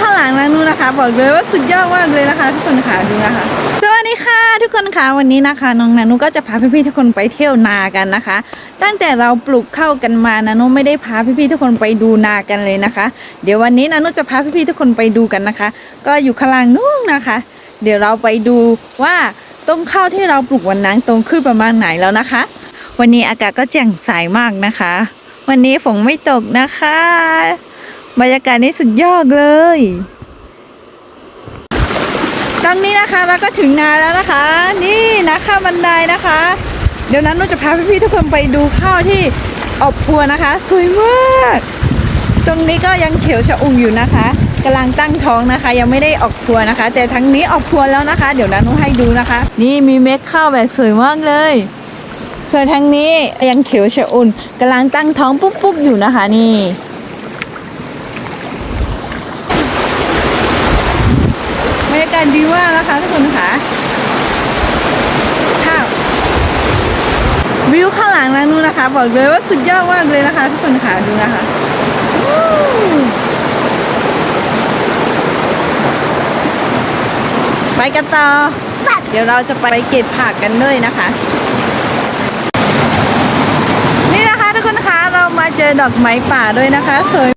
ข้างหลังนะนู่นนะคะ บอกเลยว่าสุดยอดมากเลยนะคะ ทุกคนค่ะดูนะคะสวัสดีค่ะ ทุกคนค่ะวันนี้นะคะน้องนานุก็จะพาพี่ๆทุกคนไปเที่ยวนากันนะคะ ตั้งแต่เราปลูกเข้ากันมานานุไม่ได้พาพี่ๆทุกคนไปดูนากันเลยนะคะ เดี๋ยววันนี้นานุจะพาพี่ๆทุกคนไปดูกันนะคะ ก็อยู่ข้างล่างนู่นนะคะ เดี๋ยวเราไปดูว่าต้นข้าวที่เราปลูกวันนั้นตรงขึ้นประมาณไหนแล้วนะคะ วันนี้อากาศก็แจ่มใสมากนะคะ วันนี้ฝนไม่ตกนะคะ บรรยากาศนี้สุดยอดเลย ตอนนี้นะคะเราก็ถึงนาแล้วนะคะ นี่นาข้าวบันไดนะคะ เดี๋ยวนั้นเราจะพาพี่ๆทุกคนไปดูข้าวที่ออบพัวนะคะ สวยมาก ตรงนี้ก็ยังเขียวชะอุ่มอยู่นะคะกำลังตั้งท้องนะคะ ยังไม่ได้ออกพรวนะคะ แต่ทั้งนี้ออกพรวแล้วนะคะ เดี๋ยวนั้นนุให้ดูนะคะ นี่มีเม็ดข้าวแบบสวยมากเลยส่วนทางนี้ยังเขียวชะอุ่นกำลังตั้งท้องปุ๊บๆอยู่นะคะนี่ บรรยากาศดีมากนะคะทุกคนค่ะข้าววิวข้างหลังนะนู่นนะคะ บอกเลยว่าสุดยอดมากเลยนะคะ ทุกคนค่ะดูนะคะไปกันต่อ เดี๋ยวเราจะไปเก็บผักกันด้วยนะคะ นี่นะคะทุกคนคะเรามาเจอดอกไม้ป่าด้วยนะคะ สวย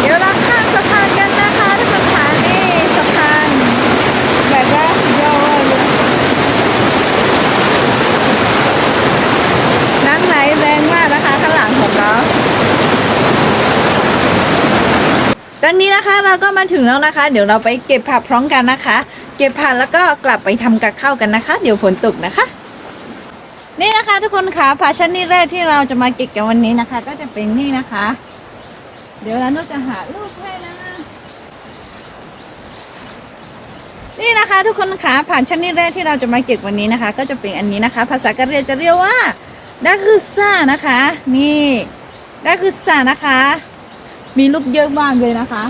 เดี๋ยวเราข้ามสะพานกันนะคะทุกคนค่ะนี่สะพานแบบว่าสุดยอดมากเลยน้ำไหลแรงมากนะคะข้างหลังของเรา ตอนนี้นะคะเราก็มาถึงแล้วนะคะ เดี๋ยวเราไปเก็บผักพร้อมกันนะคะ เก็บผักแล้วก็กลับไปทำกับข้าวกันนะคะ เดี๋ยวฝนตกนะคะ นี่นะคะทุกคนค่ะผักชนิดแรกที่เราจะมาเก็บกันวันนี้นะคะ ก็จะเป็นนี่นะคะ เดี๋ยวแล้วนุจะหารูปให้นะนี่นะคะ ทุกคนคะผ่านชนิดแรกที่เราจะมาเก็บวันนี้นะคะ ก็จะเป็นอันนี้นะคะ ภาษากะเหรี่ยงจะเรียกว่าดาคือซ่านะคะ นี่ดาคือซ่านะคะ มีรูปเยอะมากเลยนะคะ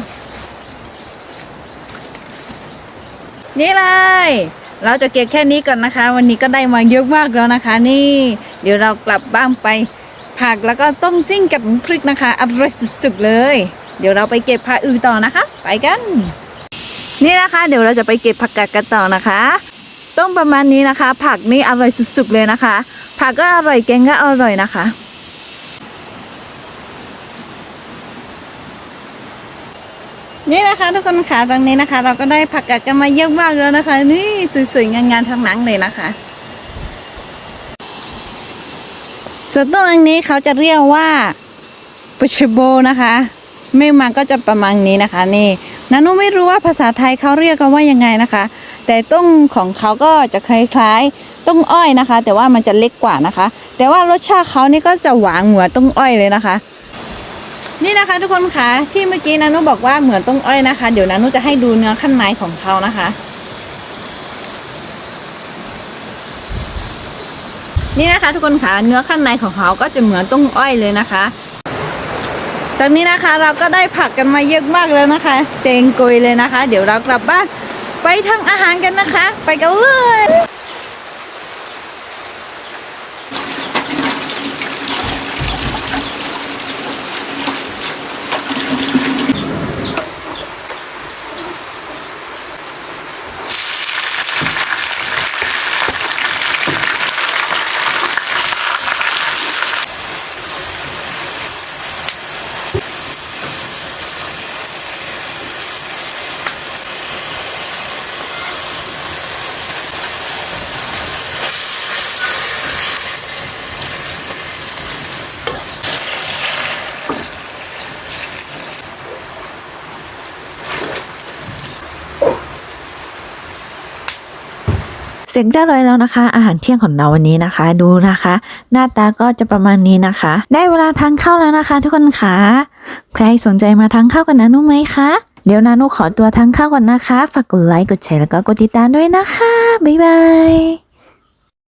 นี่เลย เราจะเก็บแค่นี้ก่อนนะคะ วันนี้ก็ได้มาเยอะมากแล้วนะคะ นี่ เดี๋ยวเรากลับบ้านไป ผักแล้วก็ต้มจิ้งกับพริกนะคะอร่อยสุดๆเลย เดี๋ยวเราไปเก็บผักอื่นต่อนะคะ ไปกัน นี่นะคะ เดี๋ยวเราจะไปเก็บผักกาดกันต่อนะคะต้มประมาณนี้นะคะ ผักนี่อร่อยสุดๆเลยนะคะ ผักก็อร่อยแกงก็อร่อยนะคะ นี่นะคะทุกคนค่ะตรงนี้นะคะ เราก็ได้ผักกาดกันมาเยอะมากแล้วนะคะ นี่สวยๆงานๆทั้งนั้นเลยนะคะ ส่วนต้นอันนี้เขาจะเรียกว่าปุชโบนะคะไม่มาก็จะประมาณนี้นะคะ นี่นานุไม่รู้ว่าภาษาไทยเขาเรียกกันว่ายังไงนะคะ แต่ต้นของเขาก็จะคล้ายๆต้นอ้อยนะคะ แต่ว่ามันจะเล็กกว่านะคะ แต่ว่ารสชาติเขานี่ก็จะหวานเหมือนต้นอ้อยเลยนะคะ นี่นะคะทุกคนคะที่เมื่อกี้นานุบอกว่าเหมือนต้นอ้อยนะคะ เดี๋ยวนานุจะให้ดูเนื้อข้างในของเขานะคะ นี่นะคะ ทุกคนค่ะเนื้อข้างในของเขาก็จะเหมือนต้นอ้อยเลยนะคะตอนนี้นะคะเราก็ได้ผักกันมาเยอะมากแล้วนะคะ เตงกุยเลยนะคะ เดี๋ยวเรากลับบ้านไปทำอาหารกันนะคะ ไปกันเลย เสร็จเรียบร้อยแล้วนะคะ อาหารเที่ยงของเราวันนี้นะคะ ดูนะคะ หน้าตาก็จะประมาณนี้นะคะ ได้เวลาทานข้าวแล้วนะคะ ทุกคนค่ะใครสนใจมาทานข้าวกันนะนุไหมคะเดี๋ยวนานุขอตัวทานข้าวก่อนนะคะ ฝากกดไลค์กดแชร์แล้วก็กดติดตามด้วยนะคะบ๊ายบาย